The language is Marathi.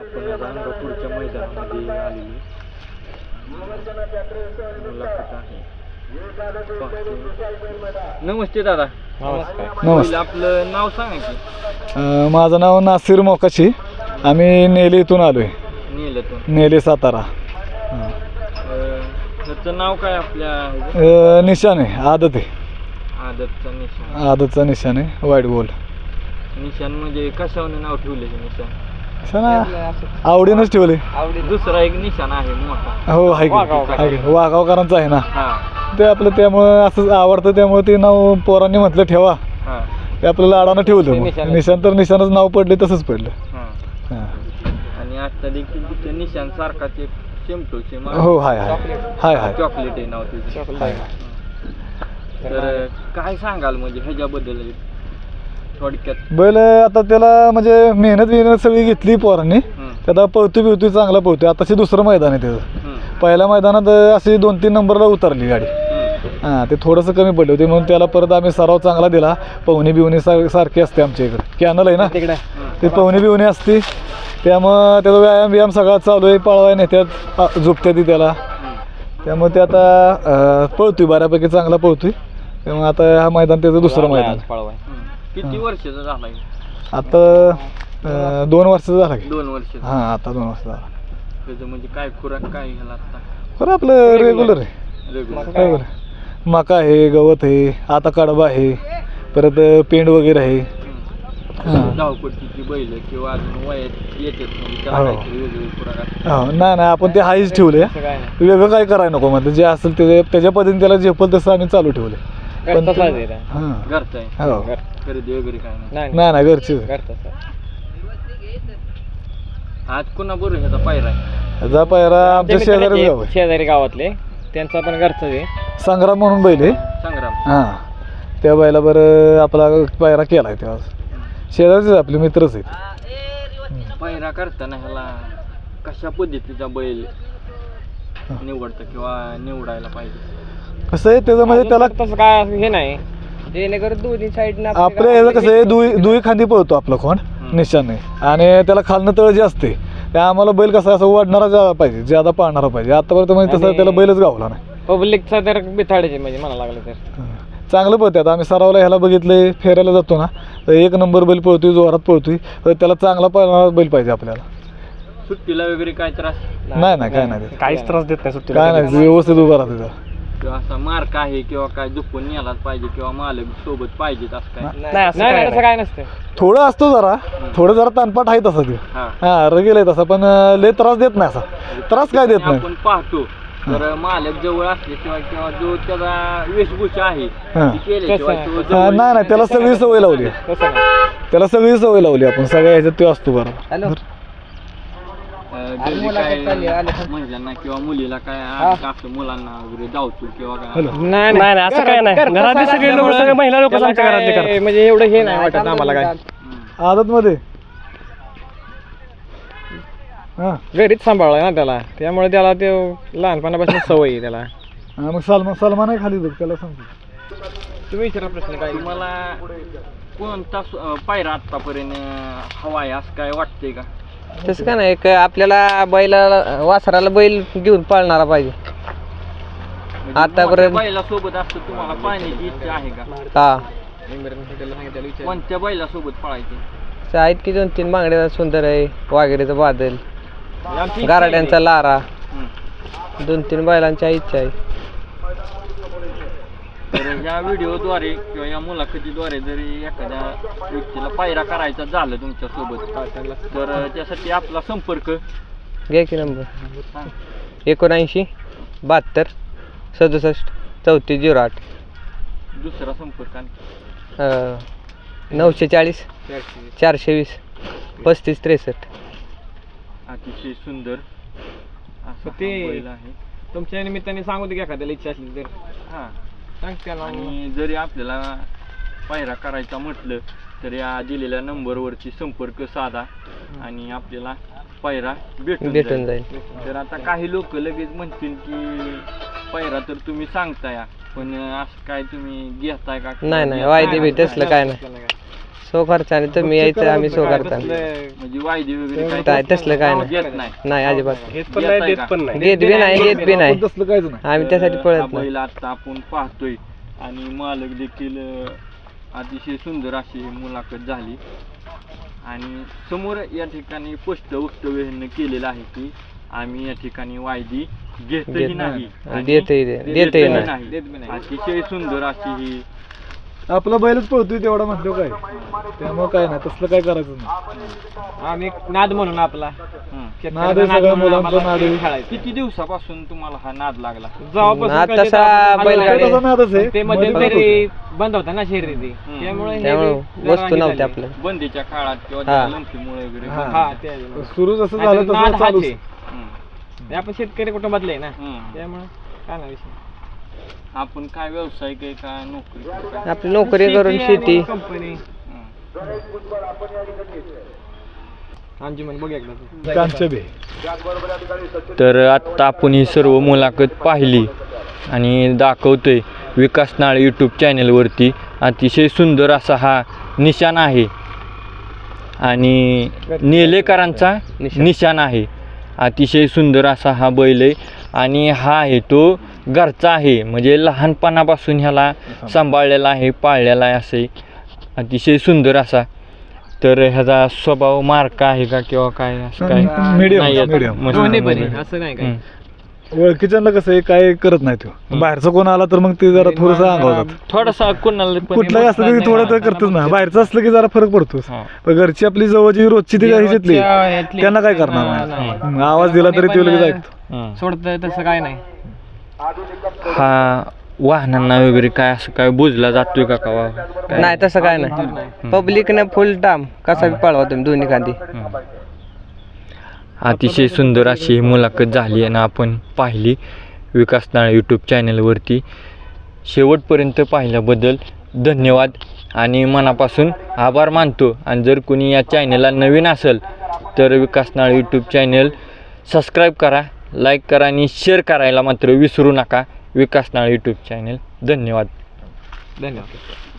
आपण आज अंगापूरच्या मैदानामध्ये आलेलो मुलाखत आहे. नमस्ते दादा. नमस्कार. पहिलं आपलं नाव सांगा की. अं, माझं नाव नासिर मोकाशी. आम्ही नेले इथून आलोय. नेलं नेले सातारा. हां. त्याचं नाव काय आपल्या ह्याचं? अं, निशाण आहे आदत. आहे आदतचा निशाण. आदतचा निशाण आहे वाईट बोल निशाण म्हणजे कशावर नाव ठेवले हे निशाण? निशाण आवडीनंच ठेवले दुसरा एक निशाण आहे मोठा. हो आहे की वाघावकर. आहे की. वाघावकरांचं आहे ना? हा. ते आपलं त्यामुळं असं आवडतं त्यामुळे ते नाव पोरांनी म्हटलं ठेवा. हा. ते आपलं लाडानं ठेवलं मग. निशाण. तर निशाणच नाव पडले तसंच पडलं. हा. हां. आणि आता देखील तिथे निशाण सारखाच एक सेमटो सेम हो हाय हाय. हाय हाय. चॉकलेट आहे नाव हाय. तर काय सांगाल म्हणजे ह्याच्याबद्दल? थोडक्यात. बैल आता त्याला म्हणजे मेहनत बिहनत सगळी घेतली पोरांनी. त्याला पळतो बिवतो चांगला पळतोय. आताशी दुसरं मैदान आहे त्याचं. पहिल्या मैदानात अशी दोन तीन नंबरला उतरली गाडी. हां ते थोडंसं कमी पडले होते म्हणून त्याला परत आम्ही सराव चांगला दिला. पवनी बिवणी सार सारखी असते आमच्या इकडे. कॅनल आहे ना? ते पवनी बिवणी असते. त्यामुळं त्याचा व्यायाम बियाम सगळा चालू आहे पळवाय नेत्यात झोपत्या ती त्याला. त्यामुळे ते आता पळतोय बऱ्यापैकी चांगला पळतोय. त्यामुळे आता हा मैदान त्याचं दुसरं मैदान हम्म. किती वर्षाचा झालाय आता अं, दोन वर्षाचं झालं की. दोन वर्ष हां आता दोन वर्ष झाला. त्याचं म्हणजे काय खुराक काय घ्यायला आता? बरं आपलं रेग्युलर आहे. रेग्युलर मका आहे. गवत आहे आता कडबा आहे परत पेंड वगैरे आहे. हां. धावपट्टीची बैल किंवा अजून वयात येतात म्हणजे त्याला हो. काहीतरी वेगळी खुराक असते हो. नाही नाही आपण ते हाईच ठेवले वेगळं काय करायला नको म्हणजे जे असेल ते त्याच्या पद्धतीने त्याला झेपल तसं आम्ही चालू ठेवले पण ते- हां. घरचं आहे. हो. खरेदी वगैरे काय नाही. नाही नाही घरची आज कुणा बरोबर ह्याचा पायरा? आहे जा पायरा आमच्या आहे. शेजारी गावातले. त्यांचा पण घरचं आहे. संग्राम म्हणून बैल आहे. संग्राम. हां. त्या बैला बरं आपला पायरा केला आहे तेव्हा शेजारीच आपले मित्रच आहेत. पायरा करताना ह्याला कशा पद्धतीचा बैल निवडतं किंवा निवडायला पाहिजे? कसं आहे त्याचं म्हणजे त्याला तसं काय हे नाही. जेणेकरून दोन्ही आपल्या कसं आहे दुई दुई खांदी पळतो आपला हम्म. निशाने. आणि त्याला खालनं तळ जे असते त्या आम्हाला बैल कसा असं वाढणारा जा पाहिजे ज्यादा पाळणारा पाहिजे. आतापर्यंत म्हणजे तसं त्याला बैलच गावला नाही. पब्लिकचा तर बिथाडायचे म्हणजे म्हणा लागलं तर. चांगलं पळते आता आम्ही सरावला ह्याला बघितलंय फेरायला जातो ना तर एक नंबर बैल पळतोय जोरात पळतोय तर त्याला चांगला पळणारा बैल पाहिजे आपल्याला. सुट्टीला वगैरे काय त्रास? नाही नाही काय नाही काहीच त्रास देत नाही सुट्टीला. काय नाही व्यवस्थित उभा राहते त्याला. किंवा असा मार्क आहे किंवा काय दुखून नेलाच पाहिजे किंवा मालक सोबत पाहिजेत असं काय? नाही असं नाही असं काय नसतं थोडं असतो जरा. थोडं जरा तानपाट आहे तसा ते. हा. हा रगेल आहे तसा पण अं, लय त्रास देत नाही असा. त्रास काय देत नाही. आपण पाहतो तर मालक जवळ असल्याशिवाय किंवा जो त्याचा वेशभूषा आहे हा. ती केल्याशिवाय कसं? तो हा, जवळ नाही नाही त्याला सगळी सवय लावली आहे. तसं नाही. त्याला सगळी सवय लावली आपण सगळ्या ह्याच्यात तो असतो बरोबर. घरी काय महिलांना किंवा मुलीला काय असं मुलांना वगैरे जावतो किंवा काय? नाही नाही असं काय नाही. घरातले सगळे लोक सगळे महिला लोक आमच्या घरातले करतात. म्हणजे एवढं हे नाही वाटत आम्हाला काय. आदत मध्ये हा. घरीच सांभाळलाय ना त्याला. त्यामुळे त्याला ते लहानपणापासून सवय आहे त्याला. हा, मग सलमान सलमान आहे खाली बघ त्याला सांगतो. तुम्ही विचारा प्रश्न काय? तुम्हाला कोणता सु- अं, पायरा आतापर्यंत हवा आहे असं काय वाटतंय का? तसं का नाही एक आपल्याला बैलाला वासराला बैल घेऊन पाळणारा पाहिजे. म्हणजे आतापर्यंत- बैलासोबत असतं तुम्हाला इच्छा आहे का? हा. कोणत्या बैलासोबत पळायची? ते आहेत की दोन तीन बांगड्याचा सुंदर आहे वाघेरीचा बादल आमची इच्छा गाराड्यांचा. लारा. हम्म. दोन तीन बैलांच्या इच्छा आहे. तर या व्हिडिओद्वारे किंवा या मुलाखतीद्वारे जरी एखाद्या व्यक्तीला पायरा करायचा झालं तुमच्यासोबत तर त्यासाठी आपला संपर्क? घ्या की नंबर. एकोणऐंशी बहात्तर सदुसष्ट चौतीस झिरो आठ. दुसरा संपर्क आणखी. नऊशे चाळीस चारशे वीस पस्तीस त्रेसष्ट. अतिशय सुंदर. असा ते- आहे. तुमच्या निमित्ताने सांगू दे की एखाद्याला इच्छा असली तर. हा. आणि जरी आपल्याला पायरा करायचा म्हटलं तर या दिलेल्या नंबरवरती संपर्क साधा आणि आपल्याला पायरा भेटून भेटून जाईल. तर आता काही लोक लगेच म्हणतील की पायरा तर तुम्ही सांगताय पण असं काय तुम्ही घेताय का? नाही नाही वायदे बी तसलं काय नाही. सो खर्चाने तुम्ही यायचं आम्ही सो खर्चाने म्हणजे वायदे वगैरे काय काय तसलं काय नाही. घेत नाही. नाही अजिबात. हेच पण नाही देत पण नाही. देत बी नाही देत बी नाही. पण तसलं काहीच नाही. आम्ही त्यासाठी हा पळत नाही. बैल आता आपण पाहतोय. आणि मालक देखील अं, अतिशय सुंदर अशी मुलाखत झाली. आणि समोर या ठिकाणी स्पष्ट वक्तव्य ह्यांनी केलेलं आहे की आम्ही या ठिकाणी वायदी घेतही घेत नाही. नाही. आणि देतही नाही. देतही देतही नाही. नाही. अतिशय सुंदर अशी ही आपला बैलच पळतोय तेवढा म्हटलं काय त्यामुळे काय नाही तसलं काय करायचं नाही आम्ही नाद म्हणून आपला हं. नाद आहे सगळ्या मुलांचा नाद आहे किती दिवसापासून तुम्हाला हा नाद लागला नाद तसा बैलगाडी तसा नादच आहे ते मध्ये मध्यंतरी बंद होता ना शर्यती हं. त्यामुळे हे त्यामुळे जरा वस्तू हे झाली. आपल्या बंदीच्या काळात किंवा हा. त्या लंपीमुळे वगैरे हा. हा ते सुरू जसं झालं नाद तसं हाच चालूच आहे. हं. हे आपण शेतकरी कुटुंबातले आहे ना. त्यामुळे काय नाही विषय आपण काय व्यावसायिक आहे का नोकरी काय? आपली नोकरी करून शेती. कंपनी हं. बघ एकदा तर आत्ता आपण ही सर्व मुलाखत पाहिली आणि दाखवतोय विकास नाळ यूट्यूब चॅनलवरती अतिशय सुंदर असा हा निशाण आहे. आणि नेलेकरांचा. निशाण आहे. अतिशय सुंदर असा हा बैल आहे. आणि हा आहे तो घरचा आहे. म्हणजे लहानपणापासून ह्याला सांभाळलेला आहे पाळलेला आहे असे. अतिशय सुंदर असा. तर ह्याचा स्वभाव मार्का आहे का किंवा काय असं काय? नाही येत. दोन्ही पण. आहे, असं नाही काय हम्म. ओळखीच्यांना कसं आहे काय करत नाही तो. बाहेरचा कोण आला तर मग ते जरा थोडस अंगावतात थोडासा कोणाला पण कुठलाही असलं तरी थोडं तर करतच ना. बाहेरचं असलं की जरा फरक पडतोच. हा. पण घरची आपली जवळची रोजची ती ह्याच्यातली. त्यांना काय करणार नाही. आवाज दिला तरी ते लगेच ऐकतो. हम्म. सोडतंय तसं काय नाही. हा वाहनांना वगैरे काय असं काय बुजला जातोय का का वा- काय? नाही तसं काय नाही. पब्लिकने फुल टाम कसा बी पळवा तुम्ही दोन्ही खांदी. हम्म. अतिशय सुंदर अशी ही मुलाखत झाली आणि आपण पाहिली विकास नाळ यूट्यूब चॅनलवरती शेवटपर्यंत पाहिल्याबद्दल धन्यवाद आणि मनापासून आभार मानतो. आणि जर कोणी या चॅनलला नवीन असेल तर Vikas Nal YouTube channel subscribe करा. लाईक करा आणि शेअर करायला मात्र विसरू नका. विकास नाळ यूट्यूब चॅनल धन्यवाद. धन्यवाद.